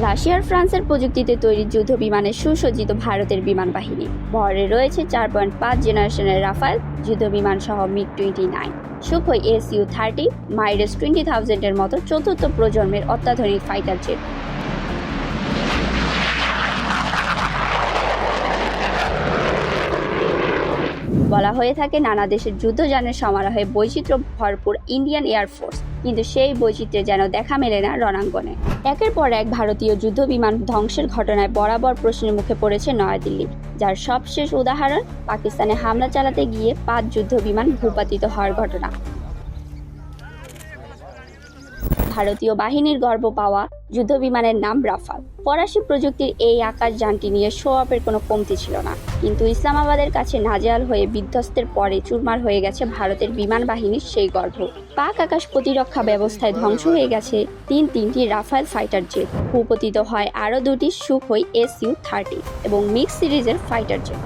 রাশিয়ার ফ্রান্সের প্রযুক্তিতে তৈরি যুদ্ধ বিমানের সুসজ্জিত ভারতের বিমান বাহিনী। ভরে রয়েছে চার পয়েন্ট পাঁচ জেনারেশনের রাফাল যুদ্ধ বিমান সহ MiG twenty nine. Sukhoi S U thirty, mirage twenty থাউজেন্ডের মতো চতুর্থ প্রজন্মের অত্যাধুনিক ফাইটার জেট। বলা হয়ে থাকে, নানা দেশের যুদ্ধযানের সমারোহে বৈচিত্র্য ভরপুর ইন্ডিয়ান এয়ারফোর্স কিন্তু সেই বৈচিত্র্যে যেন দেখা মেলে না রণাঙ্গনে। একের পর এক ভারতীয় যুদ্ধ বিমান ধ্বংসের ঘটনায় বরাবর প্রশ্নের মুখে পড়েছে নয়াদিল্লি, যার সবশেষ উদাহরণ পাকিস্তানে হামলা চালাতে গিয়ে পাঁচ যুদ্ধ বিমান ভূপাতিত হওয়ার ঘটনা। ভারতীয় বাহিনীর গর্ব পাওয়া যুদ্ধ বিমানের নাম রাফাল। ফরাসি প্রযুক্তির এই আকাশ যানটি নিয়ে শো অফের কোনো কমতি ছিল না। কিন্তু ইসলামাবাদের কাছে নাজেয়াল হয়ে বিধ্বস্তের পরে চুরমার হয়ে গেছে ভারতের বিমান বাহিনীর সেই গর্ভ পাক আকাশ প্রতিরক্ষা ব্যবস্থায় ধ্বংস হয়ে গেছে তিন তিনটি রাফাল ফাইটার জেট ভূপতিত হয় আরও দুটি সুখই এস ইউ থার্টি এবং মিক্স সিরিজের ফাইটার জেট